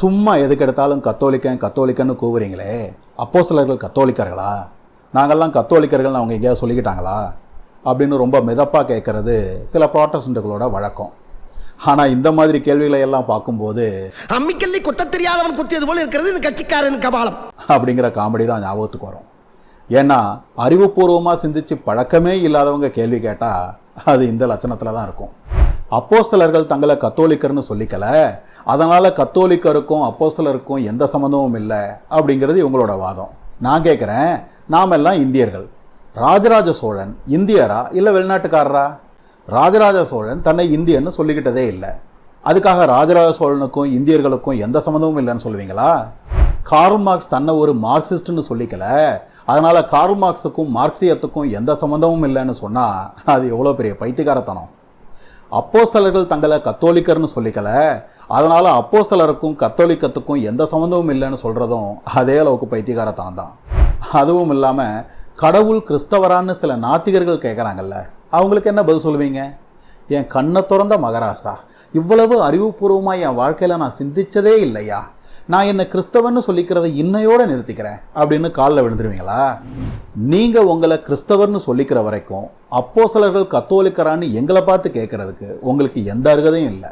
சும்மா எதுக்கு எடுத்தாலும் கத்தோலிக்கன் கத்தோலிக்கன்னு கூவுறீங்களே? அப்போ சிலர்கள் கத்தோலிக்கர்களா? நாங்கள்லாம் கத்தோலிக்கர்கள் அவங்க எங்கேயாவது சொல்லிக்கிட்டாங்களா? அப்படின்னு ரொம்ப மிதப்பாக கேட்கறது சில ப்ராட்டஸ்டன்ட்டுகளோட வழக்கம். ஆனால் இந்த மாதிரி கேள்விகளை எல்லாம் பார்க்கும்போது அம்மிக்கல்லி குத்த தெரியாதவன் குத்தியது போல இருக்கிறது இந்த கட்சிக்காரன் கபாலம். அப்படிங்கிற காமெடி தான் ஞாபகத்துக்கு வரும். ஏன்னா அறிவுபூர்வமாக சிந்திச்சு பழக்கமே இல்லாதவங்க கேள்வி கேட்டால் அது இந்த லட்சணத்தில் தான் இருக்கும். அப்போஸ்தலர்கள் தங்களை கத்தோலிக்கர்னு சொல்லிக்கல. அதனால் கத்தோலிக்கருக்கும் அப்போஸ்தலருக்கும் எந்த சம்மந்தமும் இல்லை அப்படிங்கிறது இவங்களோட வாதம். நான் கேட்குறேன் நாம் எல்லாம் இந்தியர்கள். ராஜராஜ சோழன் இந்தியரா இல்லை வெளிநாட்டுக்காரரா? ராஜராஜ சோழன் தன்னை இந்தியன்னு சொல்லிக்கிட்டதே இல்லை. அதுக்காக ராஜராஜ சோழனுக்கும் இந்தியர்களுக்கும் எந்த சம்மந்தமும் இல்லைன்னு சொல்லுவீங்களா? கார்ல் மார்க்ஸ் தன்னை ஒரு மார்க்சிஸ்ட்னு சொல்லிக்கல. அதனால் கார்ல் மார்க்ஸுக்கும் மார்க்சியத்துக்கும் எந்த சம்மந்தமும் இல்லைன்னு சொன்னால் அது எவ்வளோ பெரிய பைத்தியக்காரத்தனம். அப்போஸ்தலர்கள் தங்களை கத்தோலிக்கர்னு சொல்லிக்கல. அதனால அப்போஸ்தலருக்கும் கத்தோலிக்கத்துக்கும் எந்த சம்மந்தமும் இல்லைன்னு சொல்றதும் அதே அளவுக்கு பைத்தியகாரத்தான் தான். அதுவும் இல்லாம கடவுள் கிறிஸ்தவரான்னு சில நாத்திகர்கள் கேட்குறாங்கல்ல அவங்களுக்கு என்ன பதில் சொல்லுவீங்க? என் கண்ணை திறந்த மகராசா இவ்வளவு அறிவுபூர்வமாக என் வாழ்க்கையில் நான் சிந்திச்சதே இல்லையா? நான் என்னை கிறிஸ்தவன்னு சொல்லிக்கிறத இன்னையோட நிறுத்திக்கிறேன் அப்படின்னு காலில் விழுந்துருவீங்களா? நீங்கள் உங்களை கிறிஸ்தவர்னு சொல்லிக்கிற வரைக்கும் அப்போ சிலர்கள் கத்தோலிக்கரான்னு எங்களை பார்த்து கேட்கறதுக்கு உங்களுக்கு எந்த அருகதையும் இல்லை.